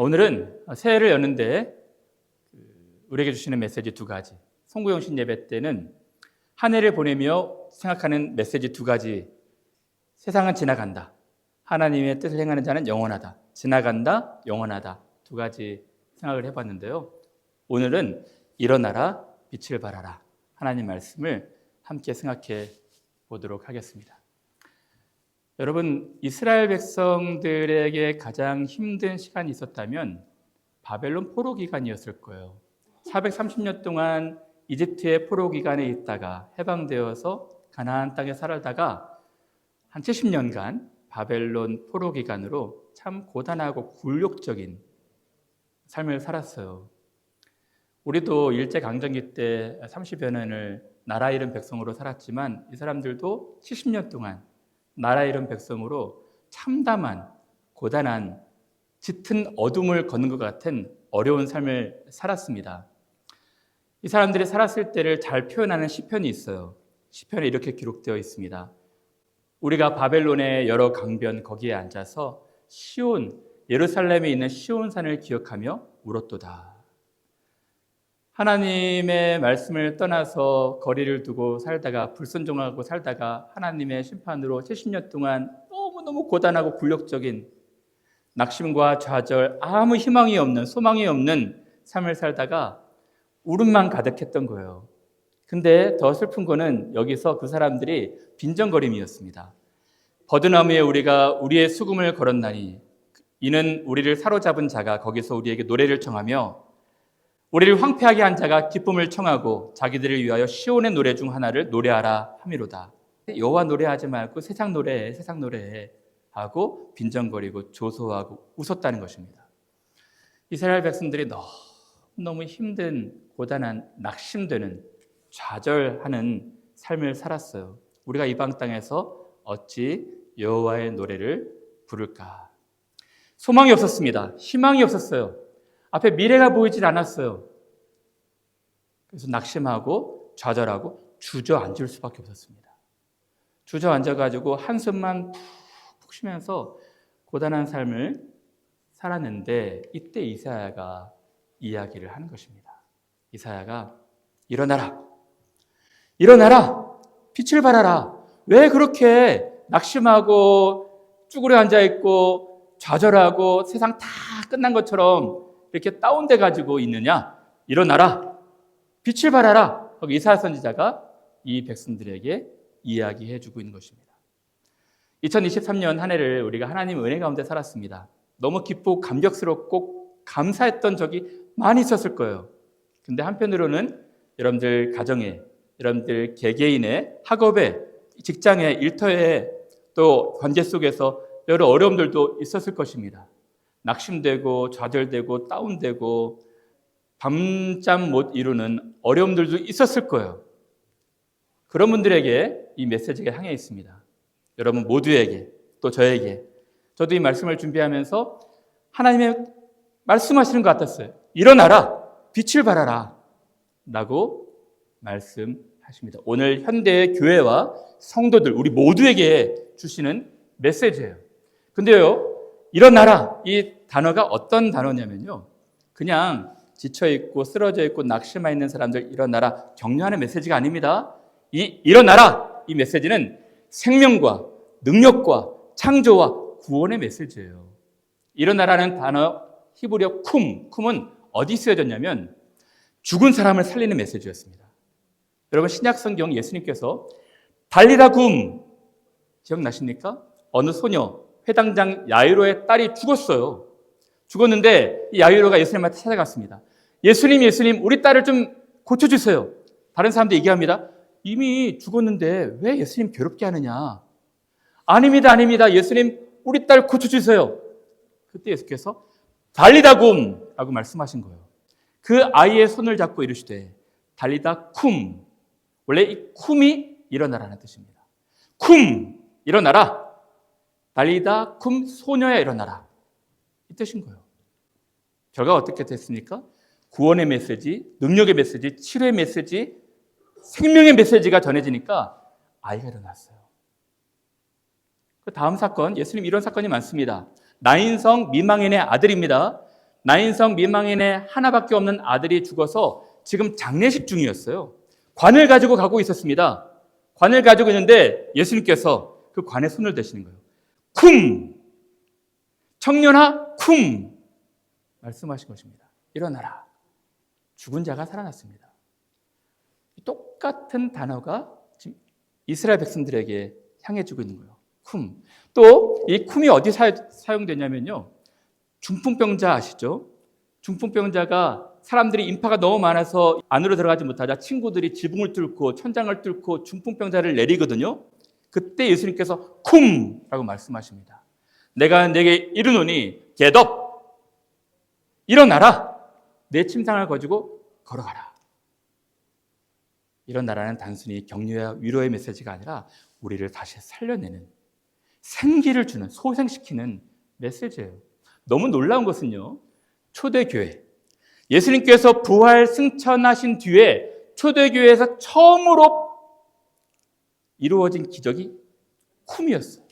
오늘은 새해를 여는데 그 우리에게 주시는 메시지 두 가지. 송구영신 예배 때는 한 해를 보내며 생각하는 메시지 두 가지. 세상은 지나간다. 하나님의 뜻을 행하는 자는 영원하다. 지나간다, 영원하다. 두 가지 생각을 해봤는데요. 오늘은 일어나라, 빛을 발하라. 하나님 말씀을 함께 생각해 보도록 하겠습니다. 여러분, 이스라엘 백성들에게 가장 힘든 시간이 있었다면 바벨론 포로 기간이었을 거예요. 430년 동안 이집트의 포로 기간에 있다가 해방되어서 가나안 땅에 살다가 한 70년간 바벨론 포로 기간으로 참 고단하고 굴욕적인 삶을 살았어요. 우리도 일제 강점기 때 30여 년을 나라 잃은 백성으로 살았지만 이 사람들도 70년 동안 나라 잃은 백성으로 참담한 고단한 짙은 어둠을 걷는 것 같은 어려운 삶을 살았습니다. 이 사람들이 살았을 때를 잘 표현하는 시편이 있어요. 시편에 이렇게 기록되어 있습니다. 우리가 바벨론의 여러 강변 거기에 앉아서 시온 예루살렘에 있는 시온산을 기억하며 울었도다. 하나님의 말씀을 떠나서 거리를 두고 살다가 불순종하고 살다가 하나님의 심판으로 70년 동안 너무너무 고단하고 굴욕적인 낙심과 좌절, 아무 희망이 없는 소망이 없는 삶을 살다가 울음만 가득했던 거예요. 근데 더 슬픈 거는 여기서 그 사람들이 빈정거림이었습니다. 버드나무에 우리가 우리의 수금을 걸었나니 이는 우리를 사로잡은 자가 거기서 우리에게 노래를 청하며 우리를 황폐하게 한 자가 기쁨을 청하고 자기들을 위하여 시온의 노래 중 하나를 노래하라 함이로다. 여호와 노래하지 말고 세상 노래해 세상 노래해 하고 빈정거리고 조소하고 웃었다는 것입니다. 이스라엘 백성들이 너무 너무 힘든 고단한 낙심되는 좌절하는 삶을 살았어요. 우리가 이방 땅에서 어찌 여호와의 노래를 부를까? 소망이 없었습니다. 희망이 없었어요. 앞에 미래가 보이질 않았어요. 그래서 낙심하고 좌절하고 주저앉을 수밖에 없었습니다. 주저앉아가지고 한숨만 푹푹 쉬면서 고단한 삶을 살았는데 이때 이사야가 이야기를 하는 것입니다. 이사야가 일어나라. 일어나라. 빛을 발하라. 왜 그렇게 낙심하고 쭈그려 앉아 있고 좌절하고 세상 다 끝난 것처럼 이렇게 다운돼 가지고 있느냐? 일어나라. 빛을 발하라. 거기 이사야 선지자가 이 백성들에게 이야기해 주고 있는 것입니다. 2023년 한 해를 우리가 하나님 은혜 가운데 살았습니다. 너무 기쁘고 감격스럽고 감사했던 적이 많이 있었을 거예요. 근데 한편으로는 여러분들 가정에, 여러분들 개개인의 학업에, 직장에, 일터에 또 관계 속에서 여러 어려움들도 있었을 것입니다. 낙심되고 좌절되고 다운되고 밤잠 못 이루는 어려움들도 있었을 거예요. 그런 분들에게 이 메시지가 향해 있습니다. 여러분 모두에게 또 저에게 저도 이 말씀을 준비하면서 하나님의 말씀하시는 것 같았어요. 일어나라, 빛을 발하라. 라고 말씀하십니다. 오늘 현대의 교회와 성도들, 우리 모두에게 주시는 메시지예요. 근데요, 일어나라. 이 단어가 어떤 단어냐면요. 그냥 지쳐있고 쓰러져 있고 낙심해 있는 사람들 일어나라. 격려하는 메시지가 아닙니다. 이 일어나라. 이 메시지는 생명과 능력과 창조와 구원의 메시지예요. 일어나라는 단어 히브리어 쿰, 쿰은 어디 쓰여졌냐면 죽은 사람을 살리는 메시지였습니다. 여러분 신약 성경 예수님께서 달리다 굼 기억나십니까? 어느 소녀 회당장 야이로의 딸이 죽었어요. 죽었는데 이 야이로가 예수님한테 찾아갔습니다. 예수님, 예수님, 우리 딸을 좀 고쳐주세요. 다른 사람들 얘기합니다. 이미 죽었는데 왜 예수님 괴롭게 하느냐? 아닙니다, 아닙니다. 예수님, 우리 딸 고쳐주세요. 그때 예수께서 달리다 굼 라고 말씀하신 거예요. 그 아이의 손을 잡고 이르시되 달리다 쿰 원래 이 쿰이 일어나라는 뜻입니다. 쿰 일어나라. 달리다 쿰 소녀야 일어나라. 이 뜻인 거예요. 결과가 어떻게 됐습니까? 구원의 메시지, 능력의 메시지, 치료의 메시지, 생명의 메시지가 전해지니까 아이가 일어났어요. 그 다음 사건, 예수님 이런 사건이 많습니다. 나인성 미망인의 아들입니다. 나인성 미망인의 하나밖에 없는 아들이 죽어서 지금 장례식 중이었어요. 관을 가지고 가고 있었습니다. 관을 가지고 있는데 예수님께서 그 관에 손을 대시는 거예요. 쿵! 청년아, 쿵! 말씀하신 것입니다. 일어나라. 죽은 자가 살아났습니다. 똑같은 단어가 지금 이스라엘 백성들에게 향해 주고 있는 거예요. 쿰. 또 이 쿰이 어디 사, 사용되냐면요. 중풍병자 아시죠? 중풍병자가 사람들이 인파가 너무 많아서 안으로 들어가지 못하자 친구들이 지붕을 뚫고 천장을 뚫고 중풍병자를 내리거든요. 그때 예수님께서 쿰라고 말씀하십니다. 내가 내게 이르노니 개덥 일어나라 내 침상을 가지고 걸어가라. 일어나라는 단순히 격려와 위로의 메시지가 아니라 우리를 다시 살려내는 생기를 주는 소생시키는 메시지예요. 너무 놀라운 것은요. 초대교회 예수님께서 부활 승천하신 뒤에 초대교회에서 처음으로 이루어진 기적이 쿰이었어요.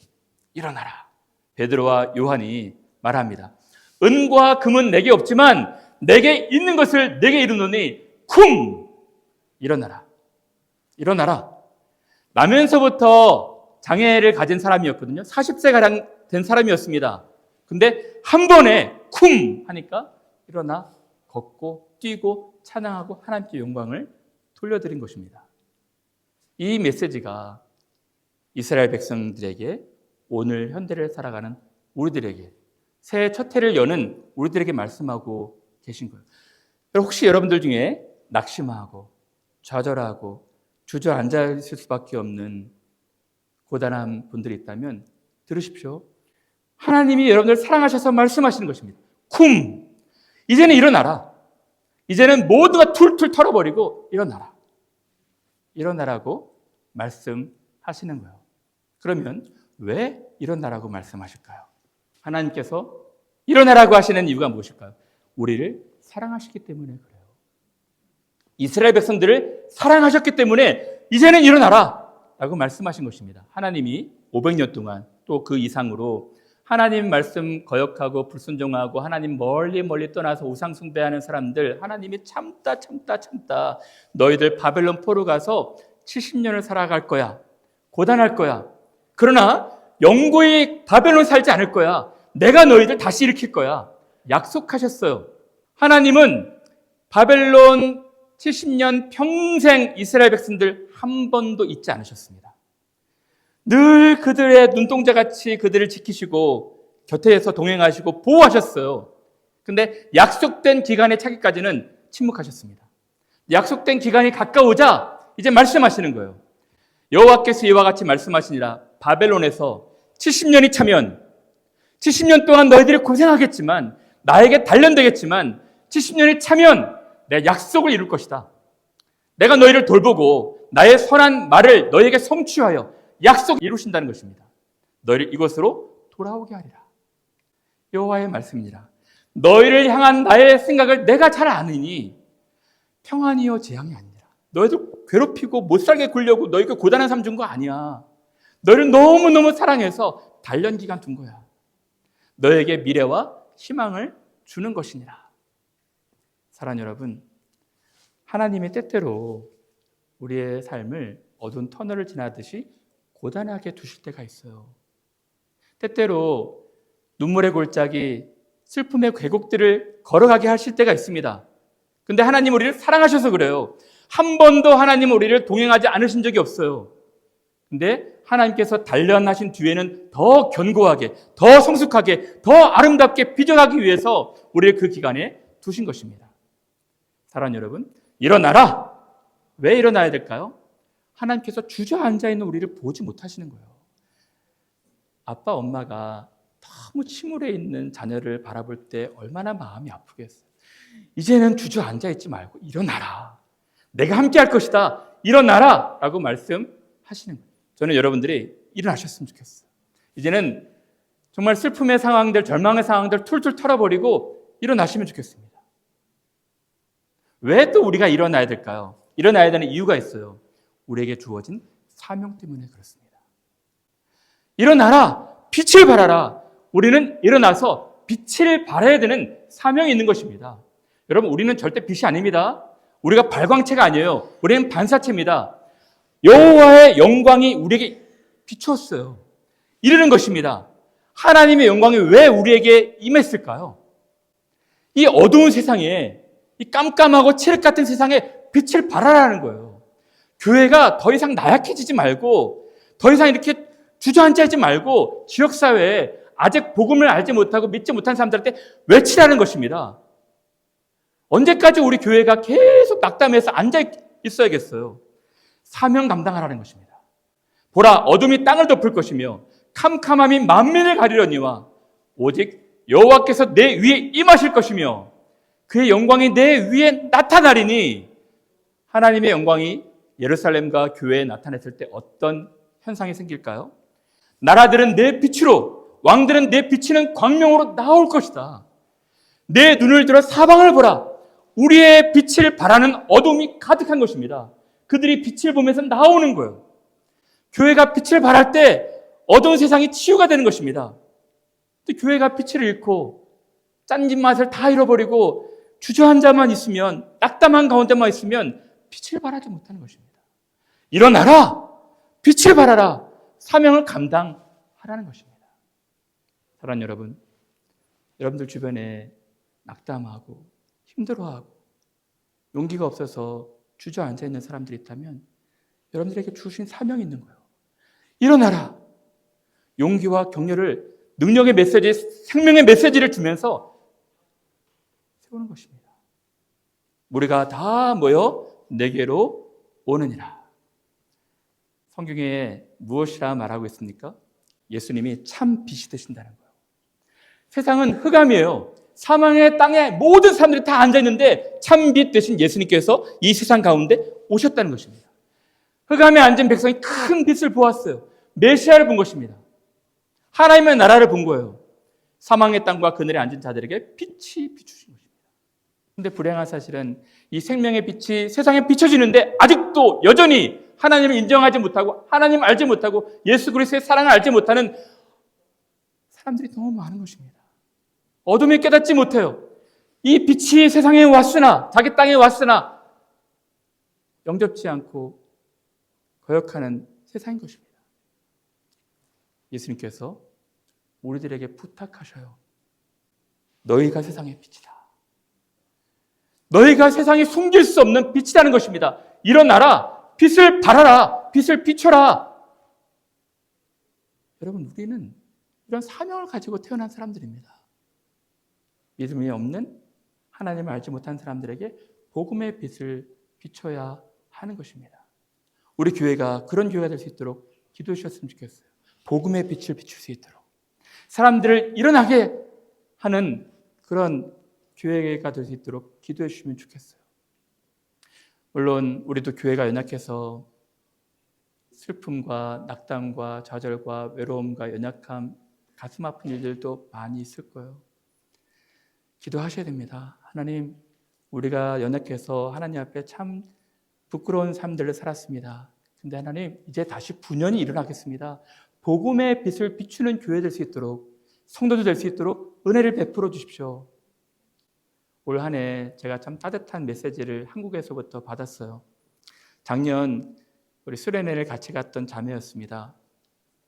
일어나라. 베드로와 요한이 말합니다. 은과 금은 내게 없지만 내게 있는 것을 내게 이루노니 쿰 일어나라. 일어나라. 나면서부터 장애를 가진 사람이었거든요. 40세 가량 된 사람이었습니다. 근데 한 번에 쿵 하니까 일어나 걷고 뛰고 찬양하고 하나님께 영광을 돌려드린 것입니다. 이 메시지가 이스라엘 백성들에게 오늘 현대를 살아가는 우리들에게 새해 첫 해를 여는 우리들에게 말씀하고 계신 거예요. 혹시 여러분들 중에 낙심하고 좌절하고 주저앉아 있을 수밖에 없는 고단한 분들이 있다면 들으십시오. 하나님이 여러분들 사랑하셔서 말씀하시는 것입니다. 쿵! 이제는 일어나라. 이제는 모두가 툴툴 털어버리고 일어나라. 일어나라고 말씀하시는 거예요. 그러면 왜 일어나라고 말씀하실까요? 하나님께서 일어나라고 하시는 이유가 무엇일까요? 우리를 사랑하시기 때문에 그래요. 이스라엘 백성들을 사랑하셨기 때문에 이제는 일어나라! 라고 말씀하신 것입니다. 하나님이 500년 동안 또 그 이상으로 하나님 말씀 거역하고 불순종하고 하나님 멀리 멀리 떠나서 우상 숭배하는 사람들 하나님이 참다 참다 참다 너희들 바벨론 포로 가서 70년을 살아갈 거야. 고단할 거야. 그러나 영구히 바벨론 살지 않을 거야. 내가 너희들 다시 일으킬 거야. 약속하셨어요. 하나님은 바벨론 70년 평생 이스라엘 백성들 한 번도 잊지 않으셨습니다. 늘 그들의 눈동자 같이 그들을 지키시고 곁에서 동행하시고 보호하셨어요. 근데 약속된 기간에 차기까지는 침묵하셨습니다. 약속된 기간이 가까우자 이제 말씀하시는 거예요. 여호와께서 이와 같이 말씀하시니라 바벨론에서 70년이 차면 70년 동안 너희들이 고생하겠지만 나에게 단련되겠지만 70년이 차면 내 약속을 이룰 것이다. 내가 너희를 돌보고 나의 선한 말을 너희에게 성취하여 약속 이루신다는 것입니다. 너희를 이곳으로 돌아오게 하리라. 여호와의 말씀이니라. 너희를 향한 나의 생각을 내가 잘 아느니 평안이요 재앙이 아니라. 너희들 괴롭히고 못 살게 굴려고 너희가 고단한 삶 준 거 아니야. 너희를 너무너무 사랑해서 단련 기간 둔 거야. 너에게 미래와 희망을 주는 것이니라. 사랑 여러분, 하나님의 때때로 우리의 삶을 어두운 터널을 지나듯이 고단하게 두실 때가 있어요. 때때로 눈물의 골짜기, 슬픔의 궤곡들을 걸어가게 하실 때가 있습니다. 근데 하나님 우리를 사랑하셔서 그래요. 한 번도 하나님 우리를 동행하지 않으신 적이 없어요. 근데 하나님께서 단련하신 뒤에는 더 견고하게, 더 성숙하게, 더 아름답게 빚어가기 위해서 우리를 그 기간에 두신 것입니다. 사랑 여러분, 일어나라! 왜 일어나야 될까요? 하나님께서 주저앉아 있는 우리를 보지 못하시는 거예요. 아빠, 엄마가 너무 침울해 있는 자녀를 바라볼 때 얼마나 마음이 아프겠어요. 이제는 주저앉아 있지 말고 일어나라. 내가 함께 할 것이다. 일어나라. 라고 말씀하시는 거예요. 저는 여러분들이 일어나셨으면 좋겠어요. 이제는 정말 슬픔의 상황들, 절망의 상황들 툴툴 털어버리고 일어나시면 좋겠습니다. 왜 또 우리가 일어나야 될까요? 일어나야 되는 이유가 있어요. 우리에게 주어진 사명 때문에 그렇습니다. 일어나라! 빛을 발하라! 우리는 일어나서 빛을 발해야 되는 사명이 있는 것입니다. 여러분, 우리는 절대 빛이 아닙니다. 우리가 발광체가 아니에요. 우리는 반사체입니다. 여호와의 영광이 우리에게 비추었어요. 이르는 것입니다. 하나님의 영광이 왜 우리에게 임했을까요? 이 어두운 세상에, 이 깜깜하고 칠흑 같은 세상에 빛을 발하라는 거예요. 교회가 더 이상 나약해지지 말고, 더 이상 이렇게 주저앉아 있지 말고, 지역사회에 아직 복음을 알지 못하고 믿지 못한 사람들한테 외치라는 것입니다. 언제까지 우리 교회가 계속 낙담해서 앉아 있어야겠어요? 사명 감당하라는 것입니다. 보라, 어둠이 땅을 덮을 것이며, 캄캄함이 만민을 가리려니와, 오직 여호와께서 내 위에 임하실 것이며, 그의 영광이 내 위에 나타나리니, 하나님의 영광이 예루살렘과 교회에 나타났을 때 어떤 현상이 생길까요? 나라들은 내 빛으로, 왕들은 내 비치는 광명으로 나올 것이다. 내 눈을 들어 사방을 보라. 우리의 빛을 바라는 어둠이 가득한 것입니다. 그들이 빛을 보면서 나오는 거예요. 교회가 빛을 발할 때 어두운 세상이 치유가 되는 것입니다. 또 교회가 빛을 잃고 짠진 맛을 다 잃어버리고 주저앉아만 있으면 낙담한 가운데만 있으면 빛을 발하지 못하는 것입니다. 일어나라! 빛을 발하라! 사명을 감당하라는 것입니다. 사랑하는 여러분, 여러분들 주변에 낙담하고 힘들어하고 용기가 없어서 주저앉아 있는 사람들이 있다면 여러분들에게 주신 사명이 있는 거예요. 일어나라! 용기와 격려를 능력의 메시지, 생명의 메시지를 주면서 세우는 것입니다. 우리가 다 모여 내게로 오느니라. 성경에 무엇이라 말하고 있습니까? 예수님이 참 빛이 되신다는 거예요. 세상은 흑암이에요. 사망의 땅에 모든 사람들이 다 앉아있는데 참 빛 되신 예수님께서 이 세상 가운데 오셨다는 것입니다. 흑암에 앉은 백성이 큰 빛을 보았어요. 메시아를 본 것입니다. 하나님의 나라를 본 거예요. 사망의 땅과 그늘에 앉은 자들에게 빛이 비추신 것입니다. 근데 불행한 사실은 이 생명의 빛이 세상에 비춰지는데 아직도 여전히 하나님을 인정하지 못하고 하나님 알지 못하고 예수 그리스도의 사랑을 알지 못하는 사람들이 너무 많은 것입니다. 어둠이 깨닫지 못해요. 이 빛이 세상에 왔으나 자기 땅에 왔으나 영접지 않고 거역하는 세상인 것입니다. 예수님께서 우리들에게 부탁하셔요. 너희가 세상의 빛이다. 너희가 세상에 숨길 수 없는 빛이라는 것입니다. 일어나라. 빛을 발하라. 빛을 비춰라. 여러분, 우리는 이런 사명을 가지고 태어난 사람들입니다. 믿음이 없는 하나님을 알지 못한 사람들에게 복음의 빛을 비춰야 하는 것입니다. 우리 교회가 그런 교회가 될 수 있도록 기도해 주셨으면 좋겠어요. 복음의 빛을 비출 수 있도록. 사람들을 일어나게 하는 그런 교회가 될 수 있도록 기도해 주시면 좋겠어요. 물론 우리도 교회가 연약해서 슬픔과 낙담과 좌절과 외로움과 연약함, 가슴 아픈 일들도 많이 있을 거예요. 기도하셔야 됩니다. 하나님, 우리가 연약해서 하나님 앞에 참 부끄러운 삶들을 살았습니다. 근데 하나님, 이제 다시 분연이 일어나겠습니다. 복음의 빛을 비추는 교회 될 수 있도록, 성도도 될 수 있도록 은혜를 베풀어 주십시오. 올 한 해 제가 참 따뜻한 메시지를 한국에서부터 받았어요. 작년 우리 수련회를 같이 갔던 자매였습니다.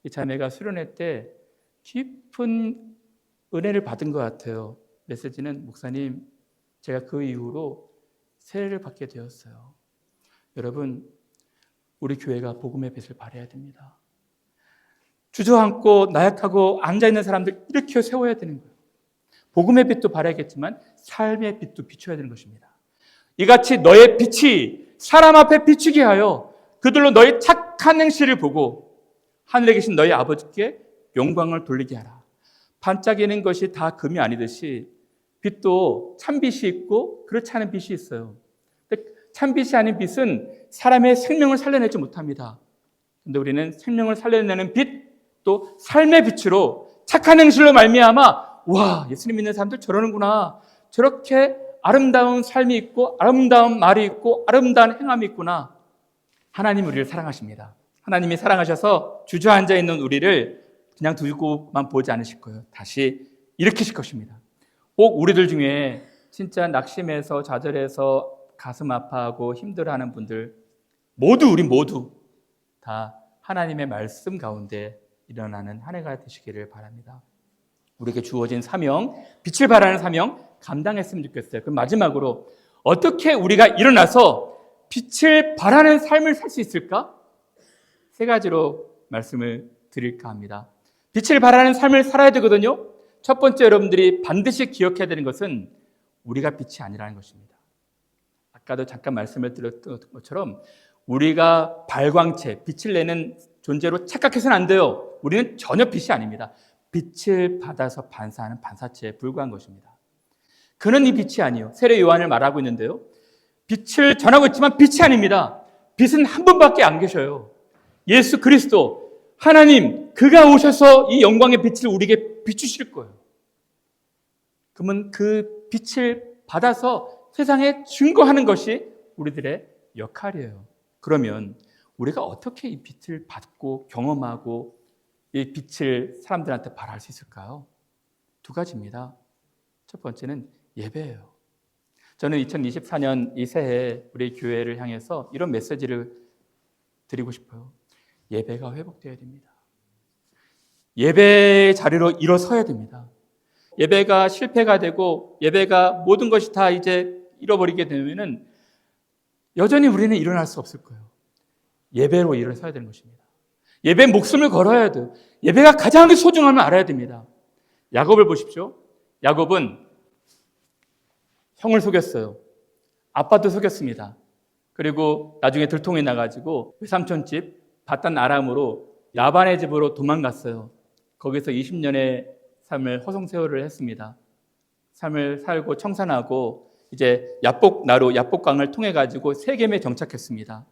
이 자매가 수련회 때 깊은 은혜를 받은 것 같아요. 메시지는 목사님, 제가 그 이후로 세례를 받게 되었어요. 여러분, 우리 교회가 복음의 빛을 발해야 됩니다. 주저앉고 나약하고 앉아있는 사람들 일으켜 세워야 되는 거예요. 복음의 빛도 발해야겠지만 삶의 빛도 비춰야 되는 것입니다. 이같이 너의 빛이 사람 앞에 비추게 하여 그들로 너의 착한 행실을 보고 하늘에 계신 너희 아버지께 영광을 돌리게 하라. 반짝이는 것이 다 금이 아니듯이 빛도 참빛이 있고 그렇지 않은 빛이 있어요. 참빛이 아닌 빛은 사람의 생명을 살려내지 못합니다. 근데 우리는 생명을 살려내는 빛, 또 삶의 빛으로 착한 행실로 말미암아 와 예수님 믿는 사람들 저러는구나. 저렇게 아름다운 삶이 있고 아름다운 말이 있고 아름다운 행함이 있구나. 하나님 우리를 사랑하십니다. 하나님이 사랑하셔서 주저앉아 있는 우리를 그냥 두고만 보지 않으실 거예요. 다시 일으키실 것입니다. 혹 우리들 중에 진짜 낙심해서 좌절해서 가슴 아파하고 힘들어하는 분들 모두 우리 모두 다 하나님의 말씀 가운데 일어나는 한 해가 되시기를 바랍니다. 우리에게 주어진 사명, 빛을 발하는 사명 감당했으면 좋겠어요. 그럼 마지막으로 어떻게 우리가 일어나서 빛을 발하는 삶을 살 수 있을까? 세 가지로 말씀을 드릴까 합니다. 빛을 발하는 삶을 살아야 되거든요. 첫 번째 여러분들이 반드시 기억해야 되는 것은 우리가 빛이 아니라는 것입니다. 아까도 잠깐 말씀을 드렸던 것처럼 우리가 발광체, 빛을 내는 존재로 착각해서는 안 돼요. 우리는 전혀 빛이 아닙니다. 빛을 받아서 반사하는 반사체에 불과한 것입니다. 그는 이 빛이 아니요. 세례 요한을 말하고 있는데요. 빛을 전하고 있지만 빛이 아닙니다. 빛은 한 분밖에 안 계셔요. 예수 그리스도, 하나님, 그가 오셔서 이 영광의 빛을 우리에게 비추실 거예요. 그러면 그 빛을 받아서 세상에 증거하는 것이 우리들의 역할이에요. 그러면 우리가 어떻게 이 빛을 받고 경험하고 이 빛을 사람들한테 발할 수 있을까요? 두 가지입니다. 첫 번째는 예배예요. 저는 2024년 이 새해 우리 교회를 향해서 이런 메시지를 드리고 싶어요. 예배가 회복되어야 됩니다. 예배 자리로 일어서야 됩니다. 예배가 실패가 되고 예배가 모든 것이 다 이제 잃어버리게 되면은 여전히 우리는 일어날 수 없을 거예요. 예배로 일어서야 되는 것입니다. 예배 목숨을 걸어야 돼요. 예배가 가장 소중함을 알아야 됩니다. 야곱을 보십시오. 야곱은 형을 속였어요. 아빠도 속였습니다. 그리고 나중에 들통이 나가지고 외삼촌 집 바단 아람으로 야반의 집으로 도망갔어요. 거기서 20년의 삶을 허송세월을 했습니다. 삶을 살고 청산하고 이제 야복 나루 야복강을 통해 가지고 세겜에 정착했습니다.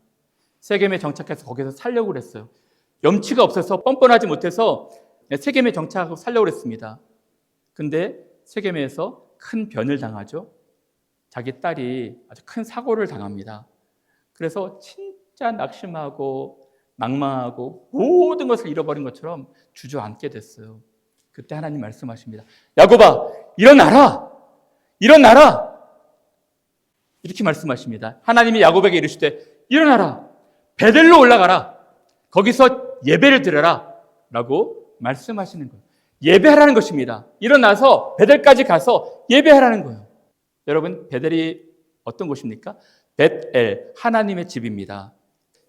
세겜에 정착해서 거기서 살려고 그랬어요. 염치가 없어서 뻔뻔하지 못해서 세겜에 정착하고 살려고 그랬습니다. 근데 세겜에서 큰 변을 당하죠. 자기 딸이 아주 큰 사고를 당합니다. 그래서 진짜 낙심하고 망망하고 모든 것을 잃어버린 것처럼 주저앉게 됐어요. 그때 하나님 말씀하십니다. 야곱아, 일어나라! 일어나라! 이렇게 말씀하십니다. 하나님이 야곱에게 이르시되, 일어나라! 베델로 올라가라! 거기서 예배를 드려라! 라고 말씀하시는 거예요. 예배하라는 것입니다. 일어나서 베델까지 가서 예배하라는 거예요. 여러분, 베델이 어떤 곳입니까? 벳엘, 하나님의 집입니다.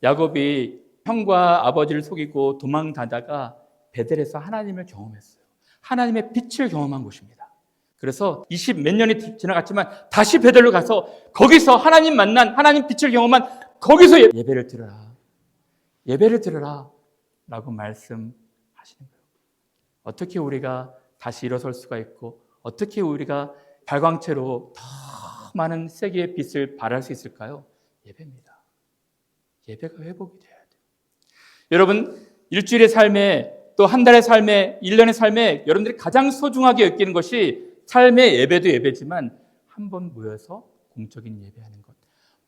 야곱이 형과 아버지를 속이고 도망가다가 베델에서 하나님을 경험했어요. 하나님의 빛을 경험한 곳입니다. 그래서 20 몇 년이 지나갔지만 다시 베델로 가서 거기서 하나님 만난 하나님 빛을 경험한 거기서 예배를 드려라. 예배를 드려라. 라고 말씀하시는 거예요. 어떻게 우리가 다시 일어설 수가 있고 어떻게 우리가 발광체로 더 많은 세계의 빛을 발할 수 있을까요? 예배입니다. 예배가 회복이 돼야 돼요. 여러분, 일주일의 삶에 또 한 달의 삶에, 1년의 삶에 여러분들이 가장 소중하게 여기는 것이 삶의 예배도 예배지만 한 번 모여서 공적인 예배하는 것.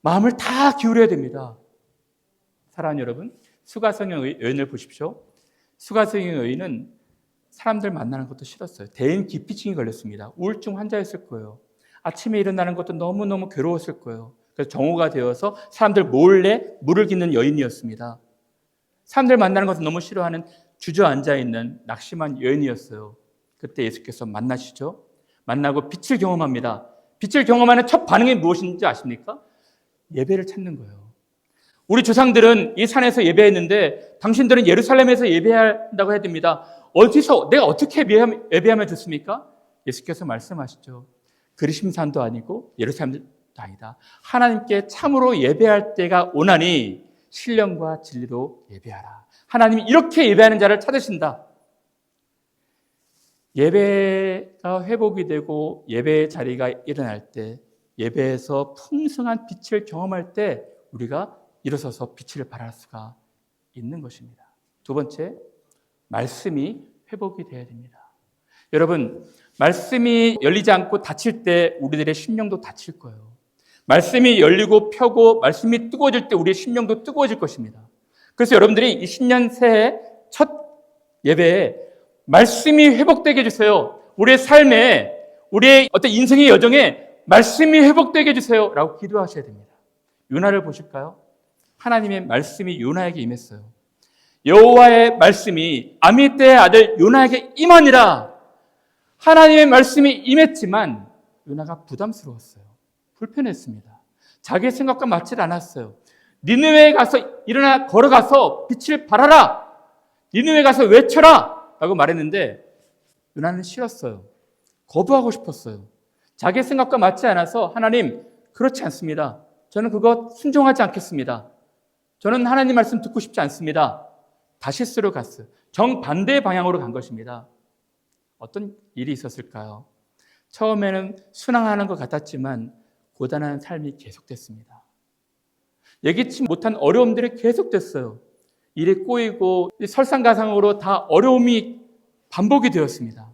마음을 다 기울여야 됩니다. 사랑하는 여러분, 수가성의 여인을 보십시오. 수가성의 여인은 사람들 만나는 것도 싫었어요. 대인 기피증이 걸렸습니다. 우울증 환자였을 거예요. 아침에 일어나는 것도 너무너무 괴로웠을 거예요. 그래서 정오가 되어서 사람들 몰래 물을 깃는 여인이었습니다. 사람들 만나는 것을 너무 싫어하는 주저앉아 있는 낙심한 여인이었어요. 그때 예수께서 만나시죠. 만나고 빛을 경험합니다. 빛을 경험하는 첫 반응이 무엇인지 아십니까? 예배를 찾는 거예요. 우리 조상들은 이 산에서 예배했는데 당신들은 예루살렘에서 예배한다고 해야 됩니다. 어디서 내가 어떻게 예배하면 좋습니까? 예수께서 말씀하시죠. 그리심산도 아니고 예루살렘도 아니다. 하나님께 참으로 예배할 때가 오나니 신령과 진리로 예배하라. 하나님이 이렇게 예배하는 자를 찾으신다. 예배가 회복이 되고 예배의 자리가 일어날 때 예배에서 풍성한 빛을 경험할 때 우리가 일어서서 빛을 발할 수가 있는 것입니다. 두 번째, 말씀이 회복이 되어야 됩니다. 여러분, 말씀이 열리지 않고 닫힐 때 우리들의 심령도 닫힐 거예요. 말씀이 열리고 펴고 말씀이 뜨거워질 때 우리의 심령도 뜨거워질 것입니다. 그래서 여러분들이 이 신년 새해 첫 예배에 말씀이 회복되게 해주세요. 우리의 삶에 우리의 어떤 인생의 여정에 말씀이 회복되게 해주세요. 라고 기도하셔야 됩니다. 요나를 보실까요? 하나님의 말씀이 요나에게 임했어요. 여호와의 말씀이 아미떼의 아들 요나에게 임하니라. 하나님의 말씀이 임했지만 요나가 부담스러웠어요. 불편했습니다. 자기 생각과 맞지 않았어요. 니느웨에 가서 일어나 걸어가서 빛을 발하라. 니느웨에 가서 외쳐라. 라고 말했는데 요나는 싫었어요. 거부하고 싶었어요. 자기 생각과 맞지 않아서 하나님 그렇지 않습니다. 저는 그것 순종하지 않겠습니다. 저는 하나님 말씀 듣고 싶지 않습니다. 다시스로 갔어요. 정반대 방향으로 간 것입니다. 어떤 일이 있었을까요? 처음에는 순항하는 것 같았지만 고단한 삶이 계속됐습니다. 예기치 못한 어려움들이 계속됐어요. 일이 꼬이고 설상가상으로 다 어려움이 반복이 되었습니다.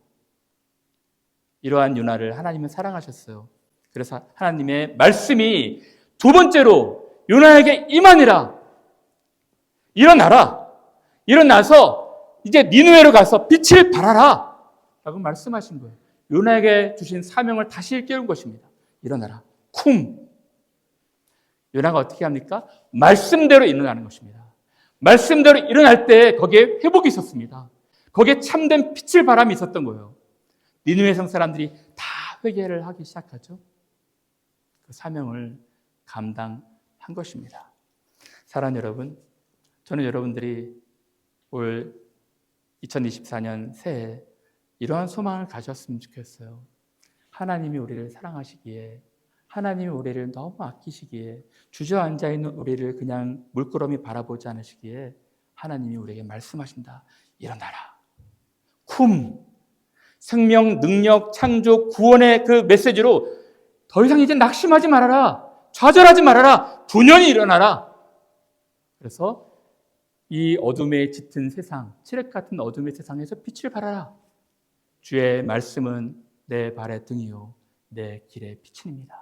이러한 유나를 하나님은 사랑하셨어요. 그래서 하나님의 말씀이 두 번째로 요나에게 임하니라. 일어나라. 일어나서 이제 니누에로 가서 빛을 발하라. 라고 말씀하신 거예요. 요나에게 주신 사명을 다시 일깨운 것입니다. 일어나라. 쿵. 요나가 어떻게 합니까? 말씀대로 일어나는 것입니다. 말씀대로 일어날 때 거기에 회복이 있었습니다. 거기에 참된 빛을 바람이 있었던 거예요. 니누의 성 사람들이 다 회개를 하기 시작하죠. 그 사명을 감당한 것입니다. 사랑 여러분, 저는 여러분들이 올 2024년 새해 이러한 소망을 가졌으면 좋겠어요. 하나님이 우리를 사랑하시기에 하나님이 우리를 너무 아끼시기에 주저앉아 있는 우리를 그냥 물끄러미 바라보지 않으시기에 하나님이 우리에게 말씀하신다. 일어나라. 쿰. 생명, 능력, 창조, 구원의 그 메시지로 더 이상 이제 낙심하지 말아라. 좌절하지 말아라. 분연히 일어나라. 그래서 이 어둠에 짙은 세상, 칠흑 같은 어둠의 세상에서 빛을 발하라. 주의 말씀은 내 발의 등이요, 내 길의 빛입니다.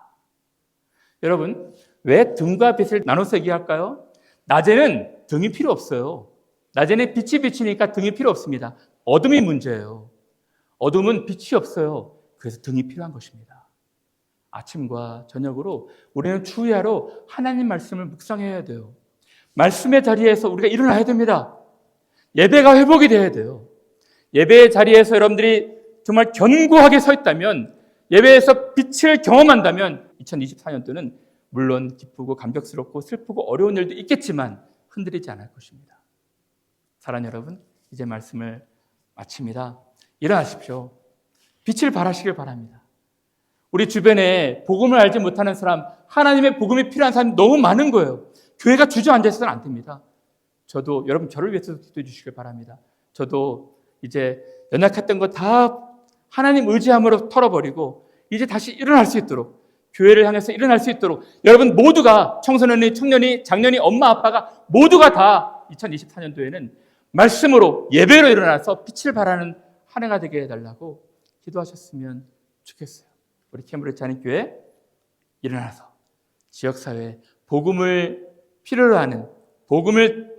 여러분, 왜 등과 빛을 나눠서 얘기할까요? 낮에는 등이 필요 없어요. 낮에는 빛이 비치니까 등이 필요 없습니다. 어둠이 문제예요. 어둠은 빛이 없어요. 그래서 등이 필요한 것입니다. 아침과 저녁으로 우리는 주야로 하나님 말씀을 묵상해야 돼요. 말씀의 자리에서 우리가 일어나야 됩니다. 예배가 회복이 돼야 돼요. 예배의 자리에서 여러분들이 정말 견고하게 서 있다면 예배에서 빛을 경험한다면 2024년도는 물론 기쁘고 감격스럽고 슬프고 어려운 일도 있겠지만 흔들리지 않을 것입니다. 사랑 여러분, 이제 말씀을 마칩니다. 일어나십시오. 빛을 발하시길 바랍니다. 우리 주변에 복음을 알지 못하는 사람, 하나님의 복음이 필요한 사람이 너무 많은 거예요. 교회가 주저앉아 있어서는 안 됩니다. 저도 여러분 저를 위해서 기도해 주시길 바랍니다. 저도 이제 연약했던 거 다 하나님 의지함으로 털어버리고 이제 다시 일어날 수 있도록 교회를 향해서 일어날 수 있도록 여러분 모두가 청소년이 청년이 장년이 엄마 아빠가 모두가 다 2024년도에는 말씀으로 예배로 일어나서 빛을 발하는 한 해가 되게 해달라고 기도하셨으면 좋겠어요. 우리 캠브리지 한인 교회 일어나서 지역 사회 복음을 필요로 하는 복음을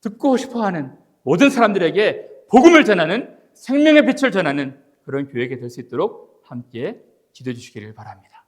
듣고 싶어 하는 모든 사람들에게 복음을 전하는 생명의 빛을 전하는 그런 교회가 될 수 있도록 함께 기도해 주시기를 바랍니다.